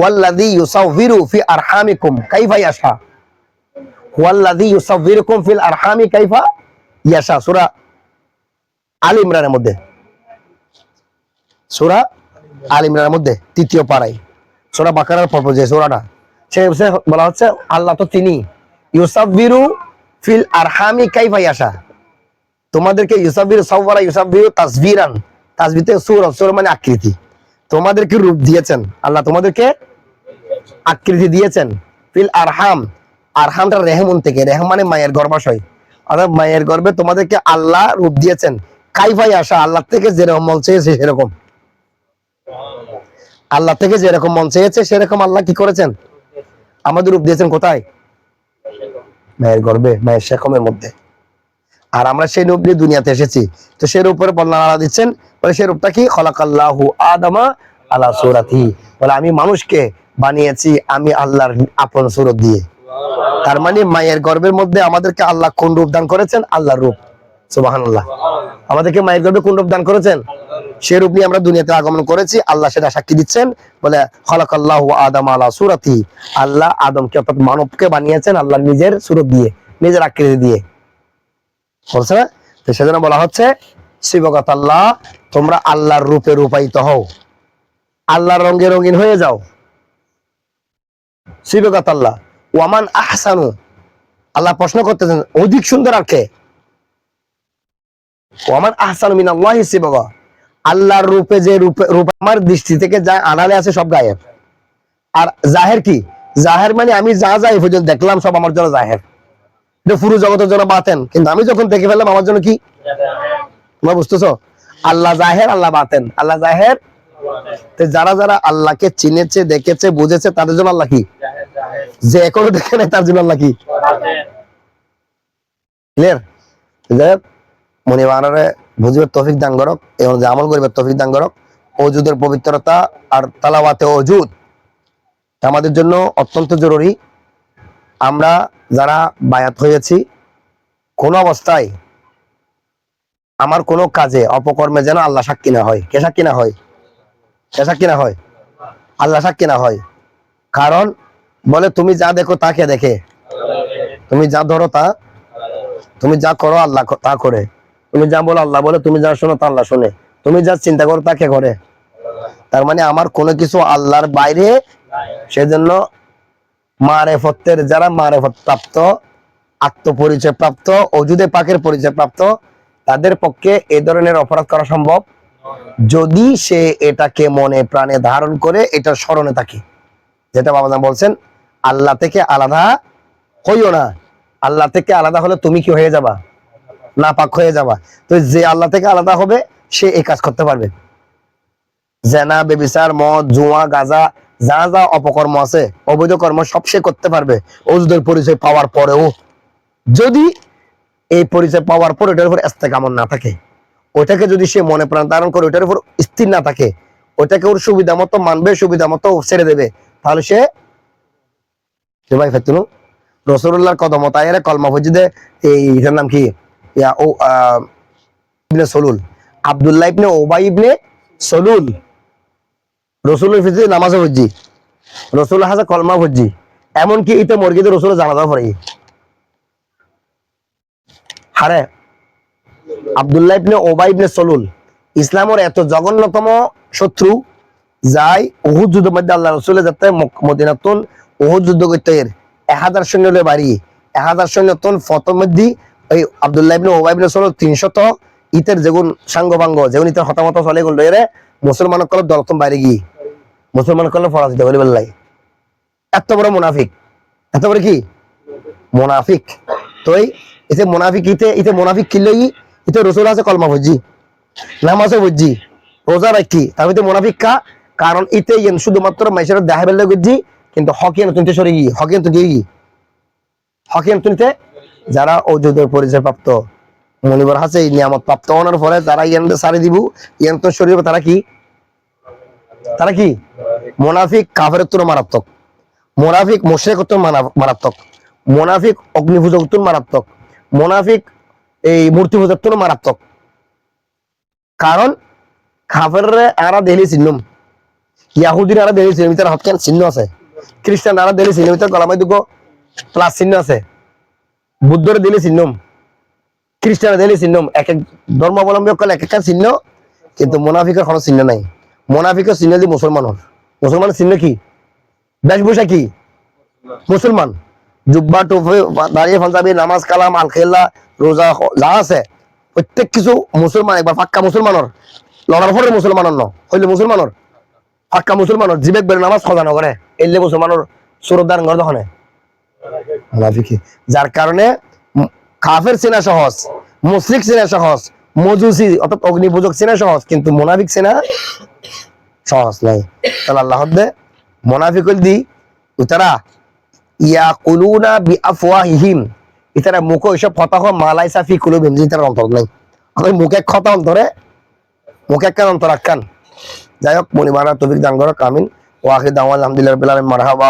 ওয়াল্লাযী ইউসাউবিরু আল ইমরানের মধ্যে। আল ইমরানের মধ্যে, তৃতীয় যে সে বলা হচ্ছে, আল্লাহ তো তিনি। ইউসাবিরু ফিল আরহামি কাইফা ইয়াশা। তোমাদেরকে ইউসাবিরু সাওয়ারা ইউসাবিরু তাসবিরান, তাসবিতে সূরা সূরা মানে আকৃতি। তোমাদেরকে রূপ দিয়েছেন। আল্লাহ তোমাদেরকে আকৃতি দিয়েছেন। ফিল আরহাম। আরহামটা রেহমন থেকে। রেহম মানে মায়ের গর্ভাশয়। অর্থাৎ মায়ের গর্ভে তোমাদেরকে আল্লাহ রূপ দিয়েছেন। কাইফাই আসা আল্লাহ থেকে যেরকম মন চেয়েছে সেরকম। আল্লাহ থেকে যেরকম মন চেয়েছে সেরকম আল্লাহ কি করেছেন? আমাদের রূপ দিয়েছেন কোথায়? মায়ের গর্বে মায়ের শেখমের মধ্যে। আর আমরা সেই রূপ নিয়ে দুনিয়াতে এসেছি। তো সেই রূপের বর্ণনা আল্লাহ দিচ্ছেন। বলে সেই রূপটা কি? খলাকাল্লাহু আদামা আলা সুরাতি। বলে, আমি মানুষকে বানিয়েছি আমি আল্লাহর আপন সুরত দিয়ে। তার মানে মায়ের গর্ভের মধ্যে আমাদেরকে আল্লাহ কোন রূপ দান করেছেন? আল্লাহর রূপ। সুবহানাল্লাহ। আমাদেরকে মায়ের গর্ভে কোন রূপ দান করেছেন? সে রূপ নিয়ে আমরা দুনিয়াতে আগমন করেছি। আল্লাহ সেটা সাক্ষী দিচ্ছেন। বলে, খলাকাল্লাহু আদাম আলা সুরাতি। আল্লাহ আদমকে অর্থাৎ মানবকে বানিয়েছেন আল্লাহ নিজের সুরত দিয়ে, নিজের আকৃতি দিয়ে। বলছে না? তো সেজন্য বলা হচ্ছে, শিবগত আল্লাহ, তোমরা আল্লাহর রূপে রূপায়িত হও। আল্লাহর রঙে রঙিন হয়ে যাও। শিবগত আল্লাহ, ওয়ামান আহসানু। আল্লাহ প্রশ্ন করতেছেন, অধিক সুন্দর আর কে? ওয়ামান আহসানু মিন আল্লাহ শিবগা। আল্লাহর রূপে যে রূপে, রূপ আমার দৃষ্টি থেকে যা আড়ালে আছে সব গায়েব। আর জাহের কি? জাহের মানে আমি যা যা এই পর্যন্ত দেখলাম, সব আমার জন্য জাহের। এটা পুরো জগতের জন্য বাতেন। কিন্তু আমি যখন দেখে ফেললাম, আমার জন্য কি? তোমরা বুঝতেছো? আল্লাহ জাহের, আল্লাহ বাতেন। আল্লাহ জাহের? যারা যারা আল্লাহকে চিনেছে, দেখেছে, বুঝেছে, তাদের জন্য আল্লাহ কি? যে এখনও দেখে নাই, তার জন্য আল্লাহ কি? ক্লিয়ার যাই মনি বানারে বুঝিবার তফিক দান করক, এবং অনুযায়ী আমল করিবার তফিক দান করক। অজুদের পবিত্রতা আর তালাওয়াতে অজুদ আমাদের জন্য অত্যন্ত জরুরি। আমরা যারা বায়াত হয়েছি, কোন অবস্থায় আমার কোনো কাজে, অপকর্মে যেন আল্লাহ সাক্ষী না হয়। কে সাক্ষী না হয়? কে সাক্ষী না হয়? আল্লাহ সাক্ষী না হয়। কারণ বলে, তুমি যা দেখো তাকে দেখে? তুমি যা ধরো তা, তুমি যা করো আল্লাহ তা করে। তুমি যা বলো আল্লাহ বলে, তুমি যা শোনো তা আল্লাহ শোনে। তুমি যা চিন্তা করো তাকে করে? তার মানে আমার কোনো কিছু আল্লাহর বাইরে, সেজন্য মারেফতের যারা মারেফত প্রাপ্ত আত্মপরিচয় প্রাপ্ত অজুদে পাকের পরিচয় প্রাপ্ত তাদের পক্ষে এ ধরনের অপরাধ করা সম্ভব। যদি সে এটাকে মনে প্রাণে ধারণ করে, এটা স্মরণে থাকে। যেটা বাবা বলছেন, আল্লাহ থেকে আলাদা হইও না। আল্লাহ থেকে আলাদা হলে তুমি কি হয়ে যাবা? না পাক হয়ে যাবা। তো যে আল্লাহ থেকে আলাদা হবে, সে এই কাজ করতে পারবে। জেনা, বেবিচার, মদ, জুয়া, গাজা যা যা অপকর্ম আছে, অবৈধ কর্ম সব করতে পারবে। ওজুদের পরিচয় পাওয়ার পরেও, যদি এই পরিচয় পাওয়ার পর ওটার উপর কামন না থাকে, ওটাকে যদি সে মনে প্রাণ ধারণ করে ওটার উপর স্থির না থাকে, ওটাকে ওর সুবিধা মতো মানবে, সুবিধা মতো ছেড়ে দেবে, তাহলে সে ভাই ফেতুনু রসুল্লাহর কদম তাইরে কলমা ফজিদে, এই এটার নাম কি? ইয়া ও ইবনে সলুল। আব্দুল্লাহ ইবনে ওবাই ইবনে সলুল। রসুলের ফিজিতে নামাজে ভজ্জি রসুল হাসা কলমা ভজ্জি এমনকি ইতে মর্গিতে রসুল জানাজা পড়ে। হারে আব্দুল্লাহ ইবনে ওবাই ইবনে সলুল, ইসলামের এত জঘন্যতম শত্রু, যাই মধ্যে আল্লাহ রসুলের যাতে মদিনাতুন ওহুদ যুদ্ধ করতে এর। এক হাজার সৈন্য লয়ে বাড়ি এক হাজার সৈন্য তুন ফতর মধ্যে ওই আব্দুল্লাহ ইবনে ওবাই ইবনে সলুল তিনশত ইতের যেগুন সাঙ্গবাঙ্গ যেগুন ইতের হতামত চলে গেল এরে মুসলমান কল দলতম বাইরে গিয়ে। মুসলমান কল ফরাজিত বলি বললাই। এত বড় মুনাফিক। এত বড় কি? মুনাফিক। তো এতে মুনাফিক ইতে ইতে মুনাফিক কিনলেই ইতে রসুল আছে কলমা ভুজি। নামাজও বুঝছি রোজা রাখি। তার মধ্যে মুনাফিক কা? কারণ ইতে ইয়েন শুধুমাত্র মাইসের দেখা বেলে বুঝছি কিন্তু হকিয়ান তুনতে সরে গিয়ে হকিয়ান তো গিয়ে হকিয়ান তুনতে যারা অযোধ্যের পরিচয় প্রাপ্ত। মনিবর হাসে এই নিয়ামত প্রাপ্ত। হওয়ার পরে যারা ইয়ান সারি দিব। ইয়ান তো শরীর তারা কি? তারা কি? মোনাফিক। কাফের তুন মারাত্মক। মোনাফিক মোশেক তুন মারাত্মক। মোনাফিক অগ্নিপূজক তুন মারাত্মক। মোনাফিক এই মূর্তি পূজক তুন মারাত্মক। কারণ কাফের আরা দেহলি চিহ্নম ইয়াহুদির আরা দেলি চিহ্নের ভিতরে হতকেন চিহ্ন আছে। খ্রিস্টান আরা দেলি চিহ্নের ভিতরে গলামাই দুগো প্লাস চিহ্ন আছে। বুদ্ধরে দিলে চিহ্নম খ্রিস্টান দিলে চিহ্নম এক এক ধর্মাবলম্বী সকল এক একটা চিহ্ন কিন্তু মোনাফিকের কোনো চিহ্ন নাই। মোনাফিকের চিহ্ন দি মুসলমানের। মুসলমানের চিহ্ন কি? বেশভূষা কি? মুসলমান। জুব্বা টুফি দাঁড়িয়ে পাঞ্জাবি, নামাজ, কালাম আল খেল্লা রোজা যা আছে, প্রত্যেক কিছু মুসলমান, একবার পাক্কা মুসলমানের লড়ার পরে মুসলমানের ন, হইলে মুসলমানের পাক্কা মুসলমানের জিবেক বের নামাজ খজা নগরে এলে মুসলমানের সুরদার ঘর দখনে। যার কারণে কাফের চেনা সহজ মুশরিক চেনা সহজ মজুসি অর্থাৎ অগ্নি পূজক চেনা সহজ, কিন্তু মোনাফিক চেনা সহজ নাই। তাহলে আল্লাহ দে মোনাফিক দি ইয়া বি ইতারা ওইসব ফতাহ মালাই সাফি কুলুবিম, যে তার অন্তর নাই। আমি মুখে কথা অন্তরে, মুখে কেন অন্তর যাই হোক মনিমারা তবিক দান করো কামিন ওয়াহিদ আলহামদুলিল্লাহ মারহাবা